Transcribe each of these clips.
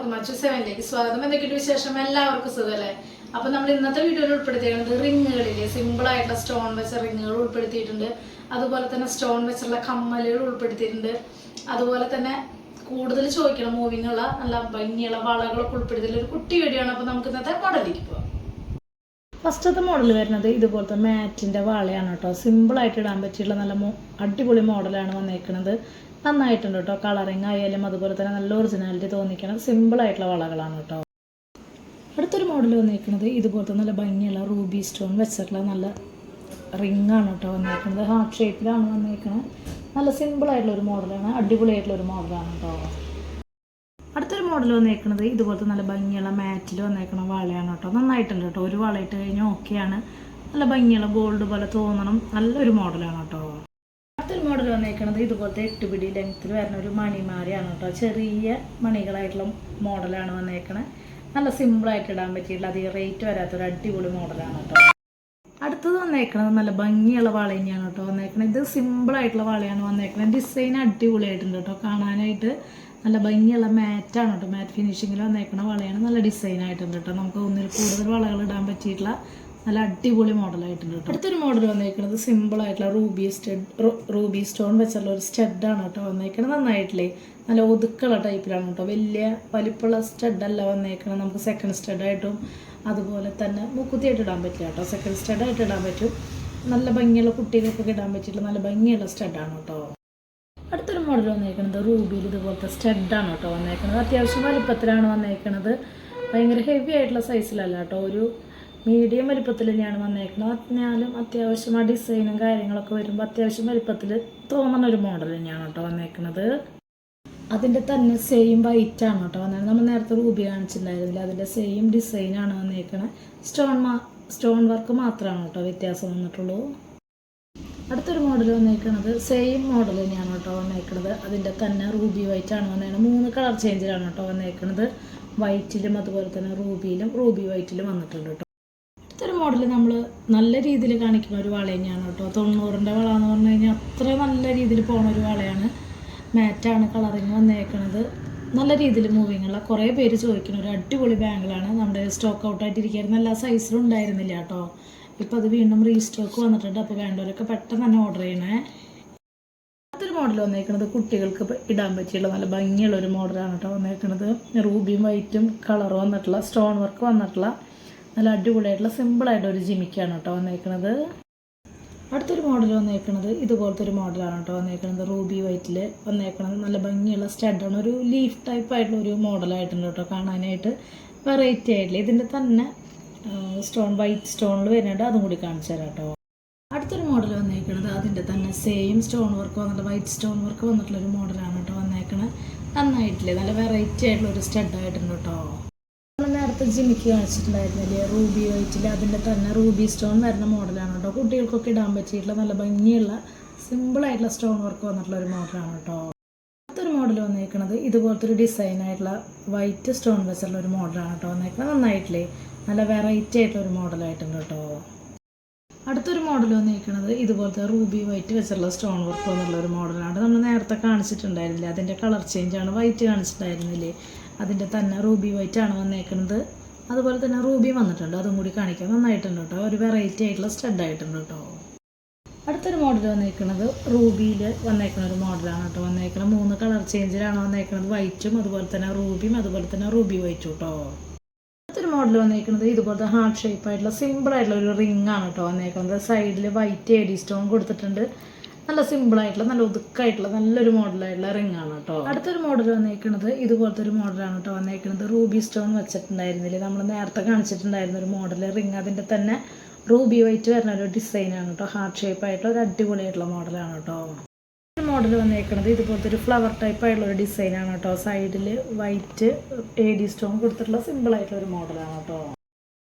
എല്ലാവർക്കും മച്ചു സെവനിലേക്ക് സ്വാഗതം. എന്തൊക്കെയുണ്ട് വിശേഷം? എല്ലാവർക്കും സുഖമല്ലേ അപ്പൊ നമ്മൾ ഇന്നത്തെ വീഡിയോയിൽ ഉൾപ്പെടുത്തിയിരിക്കുന്നത് റിങ്ങുകളിലെ സിമ്പിൾ ആയിട്ടുള്ള സ്റ്റോൺ വെച്ച റിങ്ങുകൾ ഉൾപ്പെടുത്തിയിട്ടുണ്ട്. അതുപോലെ തന്നെ സ്റ്റോൺ വെച്ചുള്ള കമ്മലുകൾ ഉൾപ്പെടുത്തിയിട്ടുണ്ട്. അതുപോലെ തന്നെ കൂടുതൽ ചോദിക്കണം മൂവിങ്ങുള്ള നല്ല ഭംഗിയുള്ള വളകളൊക്കെ ഉൾപ്പെടുത്തിയിട്ടുള്ള ഒരു കുട്ടി വീഡിയോ ആണ്. അപ്പൊ നമുക്ക് ഇന്നത്തെ മോഡലിലേക്ക് പോവാം. ഫസ്റ്റത്തെ മോഡൽ വരുന്നത് ഇതുപോലത്തെ മാറ്റിന്റെ വാളയാണ് കേട്ടോ. സിമ്പിളായിട്ട് ഇടാൻ പറ്റിയുള്ള നല്ല അടിപൊളി മോഡലാണ് വന്നേക്കുന്നത് നന്നായിട്ടുണ്ട് കേട്ടോ. കളറിങ് ആയാലും അതുപോലെ തന്നെ നല്ല ഒറിജിനാലിറ്റി തോന്നിക്കണം സിമ്പിളായിട്ടുള്ള വളകളാണ് കേട്ടോ. അടുത്തൊരു മോഡൽ വന്നേക്കുന്നത് ഇതുപോലത്തെ നല്ല ഭംഗിയുള്ള റൂബി സ്റ്റോൺ വെച്ചിട്ടുള്ള നല്ല റിംഗ് ആണ് കേട്ടോ വന്നേക്കുന്നത് ഹാർട്ട് ഷേപ്പിലാണ് വന്നേക്കുന്നത് നല്ല സിമ്പിളായിട്ടുള്ള ഒരു മോഡലാണ് അടിപൊളിയായിട്ടുള്ള ഒരു മോഡലാണ് കേട്ടോ. മോഡൽ വന്നേക്കുന്നത് ഇതുപോലത്തെ നല്ല ഭംഗിയുള്ള മാറ്റിൽ വന്നേക്കണ വളയാണ് കേട്ടോ. നന്നായിട്ടുണ്ട് കേട്ടോ. ഒരു വളയിട്ട് കഴിഞ്ഞാൽ ഓക്കെയാണ് നല്ല ഭംഗിയുള്ള ഗോൾഡ് പോലെ തോന്നണം. നല്ലൊരു മോഡലാണ് കേട്ടോ. അടുത്തൊരു മോഡൽ വന്നേക്കണത് ഇതുപോലത്തെ എട്ട് പിടി ലെങ്ത്തിൽ വരുന്ന ഒരു മണിമാരിയാണ് കേട്ടോ. ചെറിയ മണികളായിട്ടുള്ള മോഡലാണ് വന്നേക്കണത് നല്ല സിമ്പിളായിട്ട് ഇടാൻ പറ്റിയിട്ടുള്ള അധികം റേറ്റ് വരാത്തൊരു അടിപൊളി മോഡലാണ് കേട്ടോ. അടുത്തത് വന്നേക്കണത് നല്ല ഭംഗിയുള്ള വള തന്നെയാണ് കേട്ടോ വന്നേക്കണത്. ഇത് സിമ്പിളായിട്ടുള്ള വളയാണ് വന്നേക്കണത്. ഡിസൈൻ അടിപൊളിയായിട്ടുണ്ട് കേട്ടോ. കാണാനായിട്ട് നല്ല ഭംഗിയുള്ള മാറ്റാണ് കേട്ടോ. മാറ്റ് ഫിനിഷിങ്ങിൽ വന്നേക്കുന്ന വളയാണ്. നല്ല ഡിസൈൻ ആയിട്ടുണ്ട് കേട്ടോ. നമുക്ക് ഒന്നിൽ കൂടുതൽ വളകൾ ഇടാൻ പറ്റിയിട്ടുള്ള നല്ല അടിപൊളി മോഡലായിട്ടുണ്ട് കേട്ടോ. അടുത്തൊരു മോഡൽ വന്നേക്കുന്നത് സിമ്പിൾ ആയിട്ടുള്ള റൂബി സ്റ്റെഡ് റൂബി സ്റ്റോൺ വെച്ചുള്ള ഒരു സ്റ്റെഡാണ് കേട്ടോ വന്നേക്കുന്നത് നന്നായിട്ടില്ലേ? നല്ല ഒതുക്കുള്ള ടൈപ്പിലാണ് കേട്ടോ. വലിയ വലിപ്പമുള്ള സ്റ്റഡല്ല വന്നേക്കുന്നത് നമുക്ക് സെക്കൻഡ് സ്റ്റഡായിട്ടും അതുപോലെ തന്നെ മുക്കുത്തിയായിട്ട് ഇടാൻ പറ്റില്ല കേട്ടോ. സെക്കൻഡ് സ്റ്റഡായിട്ട് ഇടാൻ പറ്റും. നല്ല ഭംഗിയുള്ള കുട്ടികൾക്കൊക്കെ ഇടാൻ പറ്റിയിട്ടുള്ള നല്ല ഭംഗിയുള്ള സ്റ്റഡാണ് കേട്ടോ. അടുത്തൊരു മോഡൽ വന്നേക്കുന്നത് റൂബിയിൽ ഇതുപോലത്തെ സ്റ്റഡാണ് കേട്ടോ വന്നേക്കുന്നത് അത്യാവശ്യം വലിപ്പത്തിലാണ് വന്നേക്കുന്നത് ഭയങ്കര ഹെവി ആയിട്ടുള്ള സൈസിലല്ല കേട്ടോ. ഒരു മീഡിയം വലിപ്പത്തിൽ തന്നെയാണ് വന്നേക്കുന്നത് എന്നാലും അത്യാവശ്യം ആ ഡിസൈനും കാര്യങ്ങളൊക്കെ വരുമ്പോൾ അത്യാവശ്യം വലിപ്പത്തിൽ തോന്നുന്ന ഒരു മോഡൽ തന്നെയാണ് കേട്ടോ വന്നേക്കുന്നത് അതിന്റെ തന്നെ സെയിം വൈറ്റ് ആണ് കേട്ടോ വന്നത് നമ്മൾ നേരത്തെ റൂബി കാണിച്ചിട്ടുണ്ടായിരുന്നില്ല? അതിന്റെ സെയിം ഡിസൈനാണ് വന്നേക്കുന്നത് സ്റ്റോൺ മാ സ്റ്റോൺ വർക്ക് മാത്രമാണ് കേട്ടോ വ്യത്യാസം വന്നിട്ടുള്ളൂ. അടുത്തൊരു മോഡൽ വന്നേക്കണത് സെയിം മോഡൽ തന്നെയാണ് കേട്ടോ വന്നേക്കണത്. അതിന്റെ തന്നെ റൂബി വൈറ്റ് ആണ് വന്നേക്കുന്നത് മൂന്ന് കളർ ചേഞ്ചിലാണ് കേട്ടോ വന്നേക്കണത്. വൈറ്റിലും അതുപോലെ തന്നെ റൂബിയിലും റൂബി വൈറ്റിലും വന്നിട്ടുണ്ട് കേട്ടോ. അടുത്തൊരു മോഡൽ നമ്മൾ നല്ല രീതിയിൽ കാണിക്കുന്ന ഒരു വള തന്നെയാണ് കേട്ടോ. തൊണ്ണൂറിന്റെ വള എന്ന് പറഞ്ഞു കഴിഞ്ഞാൽ അത്ര നല്ല രീതിയിൽ പോണ ഒരു വളയാണ്. മാറ്റാണ് കളറിങ് വന്നേക്കണത്. നല്ല രീതിയിൽ മൂവിങ് ഉള്ള കുറേ പേര് ചോദിക്കുന്ന ഒരു അടിപൊളി ബാങ്കിളാണ് നമ്മുടെ സ്റ്റോക്ക് ഔട്ടായിട്ടിരിക്കുകയായിരുന്നു എല്ലാ സൈസിലും ഉണ്ടായിരുന്നില്ല കേട്ടോ. ഇപ്പോൾ അത് വീണ്ടും റീസ്റ്റോക്ക് വന്നിട്ടുണ്ട്. അപ്പോൾ വേണ്ടവരൊക്കെ പെട്ടെന്ന് തന്നെ ഓർഡർ ചെയ്യണേ. അടുത്തൊരു മോഡൽ വന്നേക്കുന്നത് കുട്ടികൾക്ക് ഇടാൻ പറ്റിയുള്ള നല്ല ഭംഗിയുള്ള ഒരു മോഡലാണ് കേട്ടോ വന്നേക്കുന്നത് റൂബിയും വൈറ്റും കളർ വന്നിട്ടുള്ള സ്റ്റോൺ വർക്ക് വന്നിട്ടുള്ള നല്ല അടിപൊളിയായിട്ടുള്ള സിമ്പിളായിട്ട് ഒരു ജിമിക്കാണ് കേട്ടോ വന്നേക്കുന്നത് അടുത്തൊരു മോഡൽ വന്നേക്കുന്നത് ഇതുപോലത്തെ ഒരു മോഡലാണ് കേട്ടോ വന്നേക്കുന്നത് റൂബി വൈറ്റിൽ വന്നേക്കുന്നത് നല്ല ഭംഗിയുള്ള സ്റ്റഡാണ് ഒരു ലീഫ് ടൈപ്പ് ആയിട്ടുള്ള ഒരു മോഡലായിട്ടുണ്ട് കേട്ടോ കാണാനായിട്ട്. വെറൈറ്റി ആയിട്ടില്ല? ഇതിന്റെ തന്നെ സ്റ്റോൺ വൈറ്റ് സ്റ്റോണിൽ വരുന്നുണ്ട്. അതും കൂടി കാണിച്ചു തരാം കേട്ടോ. അടുത്തൊരു മോഡൽ വന്നേക്കുന്നത് അതിന്റെ തന്നെ സെയിം സ്റ്റോൺ വർക്ക് വന്നിട്ട് വൈറ്റ് സ്റ്റോൺ വർക്ക് വന്നിട്ടുള്ളൊരു മോഡലാണ് കേട്ടോ വന്നേക്കണത്. നന്നായിട്ടില്ലേ? നല്ല വെറൈറ്റി ആയിട്ടുള്ള ഒരു സ്റ്റഡ് ആയിട്ടുണ്ട് കേട്ടോ. നമ്മൾ നേരത്തെ ജിമിക്ക് കാണിച്ചിട്ടുണ്ടായിരുന്നില്ലേ? റൂബി വൈറ്റിൽ അതിന്റെ തന്നെ റൂബി സ്റ്റോൺ വരുന്ന മോഡലാണ് കേട്ടോ. കുട്ടികൾക്കൊക്കെ ഇടാൻ പറ്റിയിട്ടുള്ള നല്ല ഭംഗിയുള്ള സിമ്പിളായിട്ടുള്ള സ്റ്റോൺ വർക്ക് വന്നിട്ടുള്ള ഒരു മോഡലാണ് കേട്ടോ. അടുത്തൊരു മോഡൽ വന്നേക്കുന്നത് ഇതുപോലത്തെ ഒരു ഡിസൈൻ ആയിട്ടുള്ള വൈറ്റ് സ്റ്റോൺ വെച്ചുള്ള ഒരു മോഡലാണ് കേട്ടോ വന്നേക്കുന്നത് നന്നായിട്ടില്ലേ? നല്ല വെറൈറ്റി ആയിട്ടുള്ള ഒരു മോഡലായിട്ടുണ്ട് കേട്ടോ. അടുത്തൊരു മോഡൽ വന്നിരിക്കുന്നത് ഇതുപോലത്തെ റൂബി വൈറ്റ് വെച്ചുള്ള സ്റ്റോൺ വർക്ക് എന്നുള്ള ഒരു മോഡലാണ് നമ്മൾ നേരത്തെ കാണിച്ചിട്ടുണ്ടായിരുന്നില്ല? അതിന്റെ കളർ ചേഞ്ച് ആണ്. വൈറ്റ് കാണിച്ചിട്ടുണ്ടായിരുന്നില്ലേ? അതിന്റെ തന്നെ റൂബി വൈറ്റ് ആണ് വന്നേക്കുന്നത്. അതുപോലെ തന്നെ റൂബി വന്നിട്ടുണ്ട്. അതും കൂടി കാണിക്കാൻ നന്നായിട്ടുണ്ട് കേട്ടോ. ഒരു വെറൈറ്റി ആയിട്ടുള്ള സ്റ്റഡ് ആയിട്ടുണ്ട് കേട്ടോ. അടുത്തൊരു മോഡൽ വന്നേക്കുന്നത് റൂബിയിൽ വന്നേക്കുന്ന ഒരു മോഡലാണ് കേട്ടോ. വന്നേക്കുന്നത് മൂന്ന് കളർ ചേഞ്ചിലാണ് വന്നേക്കുന്നത്. വൈറ്റും അതുപോലെ തന്നെ റൂബിയും അതുപോലെ തന്നെ റൂബി വൈറ്റും കേട്ടോ. മോഡൽ വന്നിരിക്കുന്നത് ഇതുപോലത്തെ ഹാർട്ട് ഷേപ്പ് ആയിട്ടുള്ള സിമ്പിൾ ആയിട്ടുള്ള ഒരു റിംഗ് ആണ് കേട്ടോ വന്നേക്കുന്നത്. സൈഡിൽ വൈറ്റ് എഡി സ്റ്റോൺ കൊടുത്തിട്ടുണ്ട്. നല്ല സിമ്പിൾ ആയിട്ടുള്ള നല്ല ഒതുക്കായിട്ടുള്ള നല്ലൊരു മോഡലായിട്ടുള്ള റിംഗ് ആണ് കേട്ടോ. അടുത്തൊരു മോഡൽ വന്നേക്കുന്നത് ഇതുപോലത്തെ ഒരു മോഡലാണ് കേട്ടോ വന്നേക്കുന്നത്. റൂബി സ്റ്റോൺ വെച്ചിട്ടുണ്ടായിരുന്നില്ലേ? നമ്മൾ നേരത്തെ കാണിച്ചിട്ടുണ്ടായിരുന്ന ഒരു മോഡൽ റിംഗ് അതിന്റെ തന്നെ റൂബി വൈറ്റ് വരുന്ന ഒരു ഡിസൈനാണ് കേട്ടോ. ഹാർട്ട് ഷേപ്പ് ആയിട്ടുള്ള ഒരു അടിപൊളിയായിട്ടുള്ള മോഡലാണ് കേട്ടോ. മോഡൽ വന്നേക്കുന്നത് ഇതുപോലത്തെ ഒരു ഫ്ലവർ ടൈപ്പ് ആയിട്ടുള്ള ഒരു ഡിസൈനാണ് കേട്ടോ സൈഡിൽ വൈറ്റ് എ ഡി സ്റ്റോൺ കൊടുത്തിട്ടുള്ള സിമ്പിൾ ആയിട്ടുള്ള ഒരു മോഡലാണ് കേട്ടോ.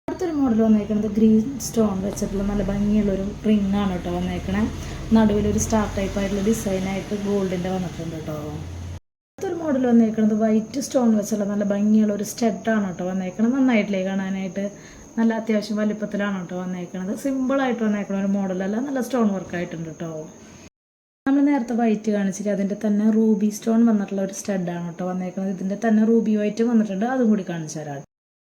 അടുത്തൊരു മോഡൽ വന്നേക്കുന്നത് ഗ്രീൻ സ്റ്റോൺ വെച്ചിട്ടുള്ള നല്ല ഭംഗിയുള്ള ഒരു റിംഗ് ആണ് കേട്ടോ വന്നേക്കണേ. നടുവിലൊരു സ്റ്റാർ ടൈപ്പ് ആയിട്ടുള്ള ഡിസൈൻ ആയിട്ട് ഗോൾഡിന്റെ വന്നിട്ടുണ്ട് കേട്ടോ. അടുത്തൊരു മോഡൽ വന്നേക്കുന്നത് വൈറ്റ് സ്റ്റോൺ വെച്ചുള്ള നല്ല ഭംഗിയുള്ള ഒരു സ്റ്റെഡാണ് കേട്ടോ വന്നേക്കണത് നന്നായിട്ടില്ലേ കാണാനായിട്ട്? നല്ല അത്യാവശ്യം വലിപ്പത്തിലാണ് കേട്ടോ വന്നേക്കണത്. സിമ്പിളായിട്ട് വന്നേക്കണ ഒരു മോഡലല്ല നല്ല സ്റ്റോൺ വർക്ക് ആയിട്ടുണ്ട് കേട്ടോ. നമ്മൾ നേരത്തെ വൈറ്റ് കാണിച്ചിട്ട് അതിന്റെ തന്നെ റൂബി സ്റ്റോൺ വന്നിട്ടുള്ള ഒരു സ്റ്റഡാണ് കേട്ടോ വന്നേക്കുന്നത്. ഇതിന്റെ തന്നെ റൂബി വൈറ്റ് വന്നിട്ടുണ്ട്. അതും കൂടി കാണിച്ചു തരാം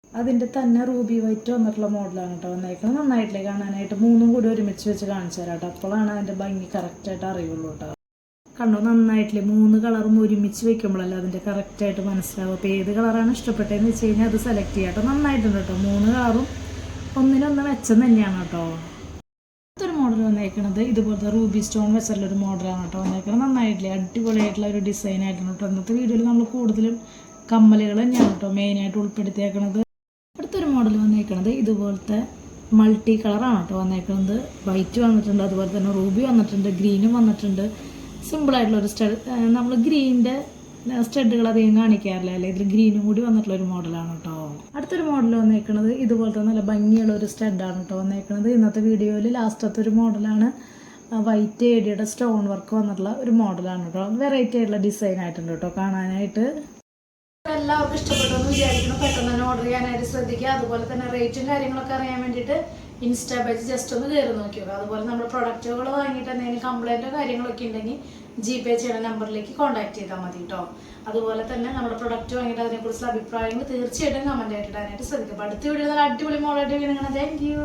അതിന്റെ തന്നെ റൂബി വൈറ്റ് വന്നിട്ടുള്ള മോഡലാണ് കേട്ടോ വന്നേക്കുന്നത്. നന്നായിട്ടില്ലേ കാണാനായിട്ട്? മൂന്നും കൂടി ഒരുമിച്ച് വെച്ച് കാണിച്ചു തരാം കേട്ടോ. അപ്പോഴാണ് അതിന്റെ ഭംഗി കറക്റ്റായിട്ട് അറിയുള്ളൂ കേട്ടോ. കണ്ടോ? നന്നായിട്ടില്ലേ? മൂന്ന് കളറും ഒരുമിച്ച് വെക്കുമ്പോഴല്ല അതിന്റെ കറക്റ്റായിട്ട് മനസ്സിലാവും അപ്പോൾ ഏത് കളറാണ് ഇഷ്ടപ്പെട്ടതെന്ന് വെച്ച് കഴിഞ്ഞാൽ അത് സെലക്ട് ചെയ്യാം കേട്ടോ. നന്നായിട്ടുണ്ട് കേട്ടോ. മൂന്ന് കളറും ഒന്നിനൊന്ന് മെച്ചം തന്നെയാണ് കേട്ടോ. വന്നേക്കണത്. ഇതുപോലത്തെ റൂബി സ്റ്റോൺ വെച്ചുള്ള ഒരു മോഡലാണ് കേട്ടോ വന്നേക്കുന്നത് നന്നായിട്ടില്ലേ? അടിപൊളിയായിട്ടുള്ള ഒരു ഡിസൈൻ ആയിട്ടാണ് കേട്ടോ. അന്നത്തെ വീഡിയോയിൽ നമ്മൾ കൂടുതലും കമ്മലുകൾ തന്നെയാണ് കേട്ടോ മെയിനായിട്ട് ഉൾപ്പെടുത്തിയേക്കണത്. അടുത്തൊരു മോഡൽ വന്നേക്കണത് ഇതുപോലത്തെ മൾട്ടി കളറാണ് കേട്ടോ വന്നേക്കുന്നത് വൈറ്റ് വന്നിട്ടുണ്ട് അതുപോലെ തന്നെ റൂബി വന്നിട്ടുണ്ട് ഗ്രീനും വന്നിട്ടുണ്ട്. സിമ്പിളായിട്ടുള്ള ഒരു സ്റ്റൈൽ നമ്മൾ ഗ്രീനിന്റെ സ്റ്റഡുകൾ അധികം കാണിക്കാറില്ല? അല്ലേ? ഇതിൽ ഗ്രീനും കൂടി വന്നിട്ടുള്ള ഒരു മോഡലാണ് കേട്ടോ അടുത്തൊരു മോഡൽ വന്നേക്കുന്നത് ഇതുപോലത്തെ നല്ല ഭംഗിയുള്ള ഒരു സ്റ്റഡാണ് കേട്ടോ വന്നേക്കുന്നത് ഇന്നത്തെ വീഡിയോയിൽ ലാസ്റ്റത്തെ ഒരു മോഡലാണ്. വൈറ്റ് ഏടിയുടെ സ്റ്റോൺ വർക്ക് വന്നിട്ടുള്ള ഒരു മോഡലാണ് കേട്ടോ വെറൈറ്റി ആയിട്ടുള്ള ഡിസൈൻ ആയിട്ടുണ്ട് കേട്ടോ കാണാനായിട്ട്. എല്ലാവർക്കും ഇഷ്ടപ്പെട്ടു എന്ന് വിചാരിക്കുന്നു. പെട്ടെന്ന് തന്നെ ഓർഡർ ചെയ്യാനായിട്ട് ശ്രദ്ധിക്കുക. അതുപോലെ തന്നെ റേറ്റും കാര്യങ്ങളൊക്കെ അറിയാൻ വേണ്ടിയിട്ട് ഇൻസ്റ്റാ പേജ് ജസ്റ്റ് ഒന്ന് കയറി നോക്കിയോ? അതുപോലെ നമ്മൾ പ്രൊഡക്റ്റുകൾ വാങ്ങിയിട്ട് എന്തെങ്കിലും കംപ്ലൈന്റോ കാര്യങ്ങളൊക്കെ ഉണ്ടെങ്കിൽ ജി പേ ചെയ്യുന്ന നമ്പറിലേക്ക് കോൺടാക്ട് ചെയ്താൽ മതി കേട്ടോ അതുപോലെ തന്നെ നമ്മുടെ പ്രൊഡക്റ്റ് വാങ്ങിയിട്ട് അതിനെക്കുറിച്ചുള്ള അഭിപ്രായങ്ങൾ തീർച്ചയായിട്ടും കമന്റ് ആയിട്ട് ഇടാനായിട്ട് ശ്രദ്ധിക്കും അടുത്ത വീഡിയോ നല്ല അടിപൊളി മോളായിട്ട് വീണ്ടും താങ്ക് യു